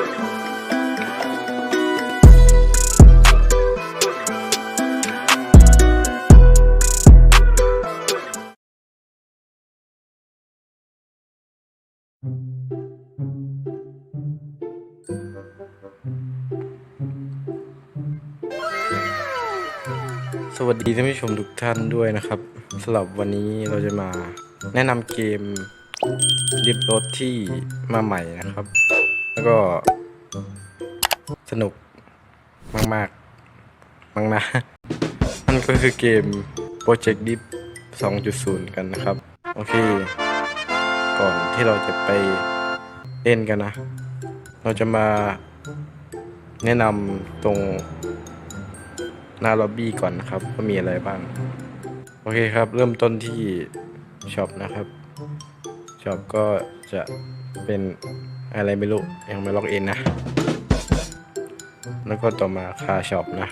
สวัสดีท่านผู้ชมทุกท่านด้วยนะครับสำหรับวันนี้เราจะมาแนะนำเกมดิบรถที่มาใหม่นะครับ แล้วก็ สนุกมากๆมั้งนะนั่นก็คือเกม Project Dip 2.0 กันนะครับ โอเค ก่อนที่เราจะไปเล่นกันนะ เราจะมาแนะนำตรงหน้าล็อบบี้ก่อนนะครับว่ามีอะไรบ้าง โอเคครับ เริ่มต้นที่ช็อปนะครับช็อปก็จะ เป็นอะไรไม่รู้ ยังไม่ล็อกอินนะ แล้วก็ต่อมาคาช็อปนะ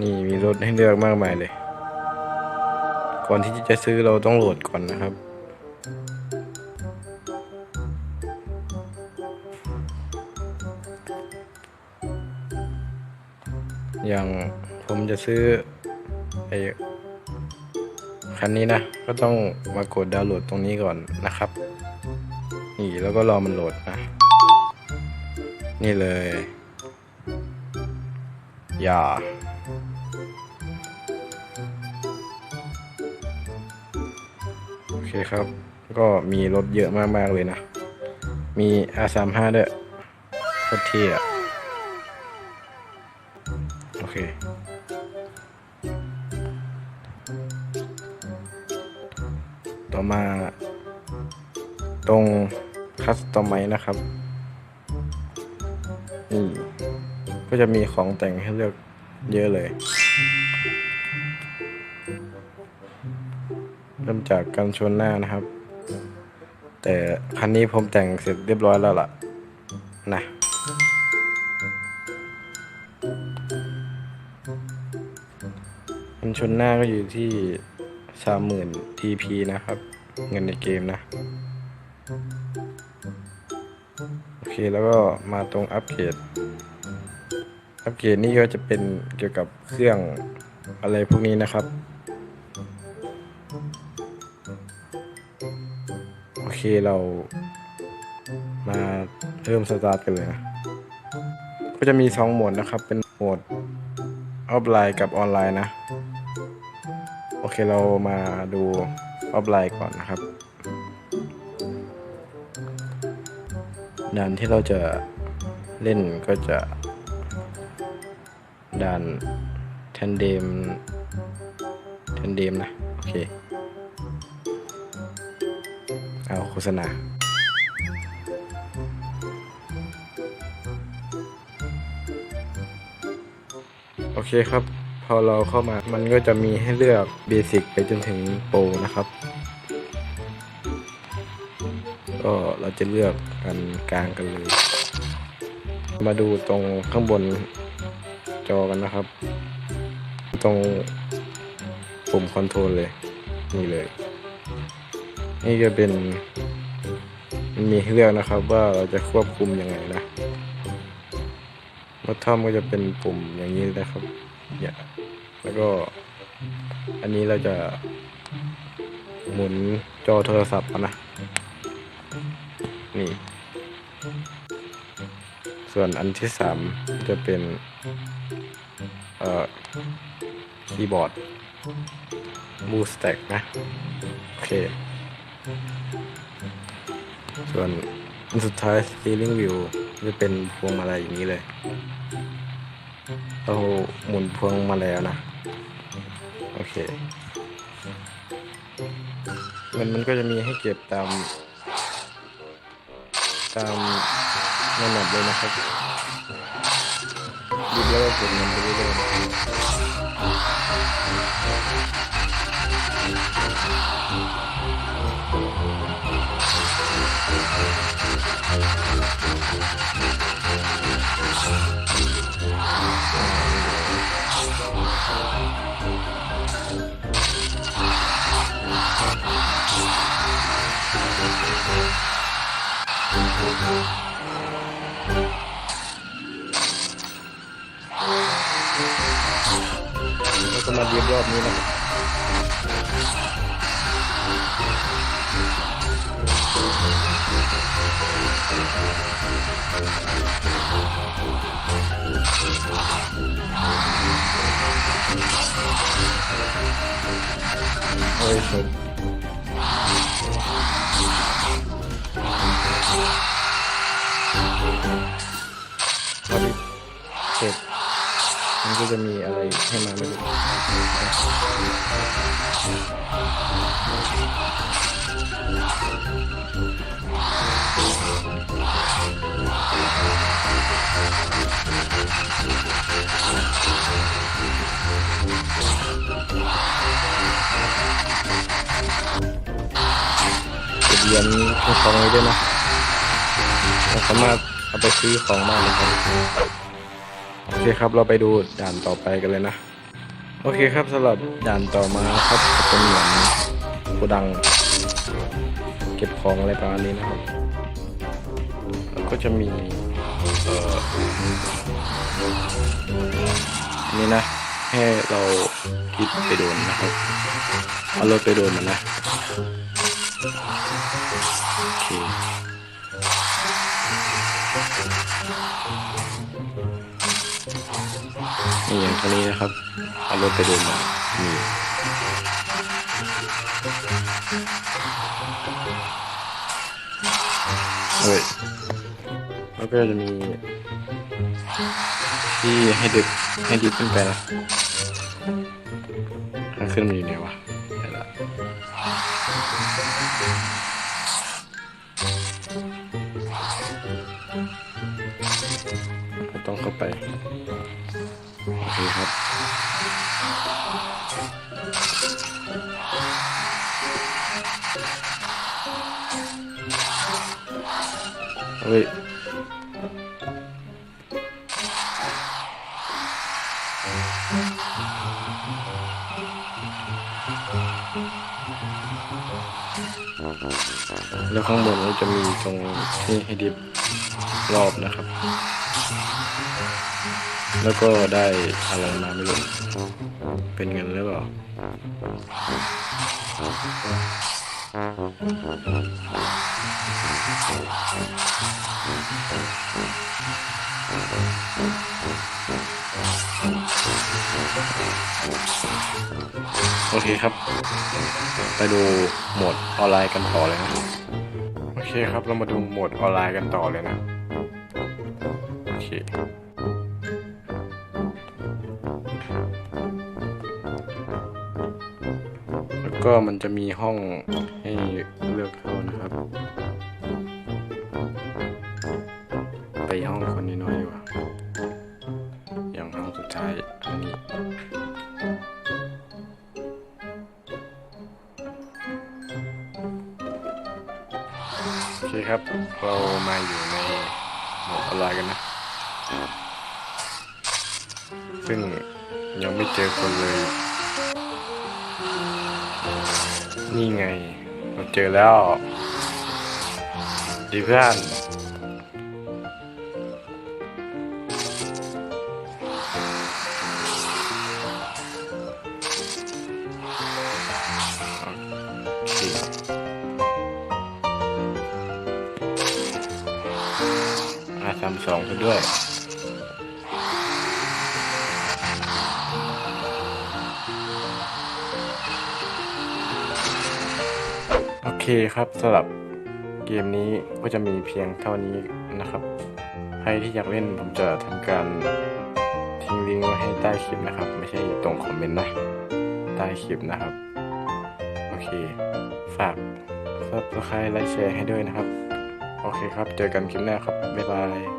นี่มีรถให้เลือกมากมายเลย ก่อนที่จะซื้อเราต้องโหลดก่อนนะครับอย่างผมจะซื้อ ไอ้คันนี้นะ ก็ต้องมากดดาวน์โหลดตรงนี้ก่อนนะครับ นี่แล้วก็รอมันโหลดนะ นี่เลย อย่า โอเคครับ ก็มีรถเยอะมาก ๆ เลยนะ มี R35 ด้วยโคตรเท่อะโอเค ต่อมาตรงคัสตอมไมนะครับนี่ก็จะมีของแต่งให้เลือกเยอะเลย เริ่มจากกันชนหน้านะครับ แต่คันนี้ผมแต่งเสร็จเรียบร้อยแล้วล่ะ นะมันชนหน้าก็อยู่ที่ สามหมื่น TP นะครับ เงินในเกมนะ โอเคแล้วก็มาตรงอัปเกรด อัปเกรดนี่ก็จะเป็นเกี่ยวกับเครื่องอะไรพวกนี้นะครับ โอเคเรามาเริ่มสตาร์ทกันเลยนะ ก็จะมีสองโหมดนะครับ เป็นโหมดออฟไลน์กับออนไลน์นะ เคเรามาดูออฟไลน์ก่อนนะครับด่านที่เราจะเล่นก็จะด่านแทนเดมแทนเดมนะ โอเค เอาโฆษณาโอเคครับ พอเราเข้ามามันก็จะมีให้เลือกเบสิกไปจนถึงโปรนะครับ ก็เราจะเลือกกันกลางกันเลย มาดูตรงข้างบนจอกันนะครับ ตรงปุ่มคอนโทรลเลยนี่เลย นี่ก็เป็นมันมีให้เลือกนะครับว่าเราจะควบคุมยังไงนะวัททอมก็จะเป็นปุ่มอย่างนี้นะครับเนี่ย แล้วก็ อันนี้เราจะหมุนจอโทรศัพท์นะ นี่ ส่วนอันที่สามจะเป็น เอ่อ คีย์บอร์ดบูสแต็กนะ โอเค ส่วนอันสุดท้าย steering wheel จะเป็นพวงมาลัยอย่างนี้เลย เราหมุนพวงมาแล้วนะ โอเค มันมันก็จะมีให้เก็บตาม ตามในแมปเลยนะครับหยิบแล้วก็เก็บเงินไปเรื่อยๆ อบนี้นะครับโอ้ยสุดพอดีเสร็จ มันก็จะมีอะไรให้มาไม่รู้เก็บเหรียญในของนี้ด้วยนะเราสามารถเอาไปซื้อของได้เลยครับ เคครับเราไปดูด่านต่อไปกันเลยนะ โอเคครับสำหรับด่านต่อมาครับจะเป็นเหมือนโกดัง เก็บของอะไรประมาณนี้นะครับแล้วก็จะมีนนี่นะ ให้เราคิดไปโดนนะครับเอารถไปโดนมันนะโอเค นี่อย่างตัวนี้นะครับเอารถไปดูมานี่เฮ้ยแล้วก็จะมี ที่ให้ดึกให้ดิบขึ้นไปนะข้างขึ้นมันอยู่ไหนวะเดี๋ยวละ โอเคครับ เฮ้ยแล้วข้างบนก็จะมีตรงที่ให้ดิบรอบนะครับ แล้วก็ได้อะไรมาไม่รู้เป็นเงินหรือเปล่าโอเคครับ ไปดูโหมดออนไลน์กันต่อเลยนะโอเคครับเรามาดูโหมดออนไลน์กันต่อเลยนะโอเค ก็มันจะมีห้องให้เลือกเข้านะครับ ไปห้องคนน้อยๆดีกว่าอย่างห้องสุดท้ายอันนี้โอเคครับ เรามาอยู่ในหมดออนไลน์กันนะ ซึ่งยังไม่เจอคนเลย นี่ไง เราเจอแล้ว ดีเพื่อนโอเคอาสามสองซะด้วย เคครับสำหรับเกมนี้ก็จะมีเพียงเท่านี้นะครับ ใครที่อยากเล่นผมจะทำการทิ้งลิงก์ไว้ให้ใต้คลิปนะครับ ไม่ใช่ตรงคอมเมนต์นะ ใต้คลิปนะครับ โอเค ฝากซับสไครต์ไลค์แชร์ให้ด้วยนะครับ โอเคครับ เจอกันคลิปหน้าครับ บ๊ายบาย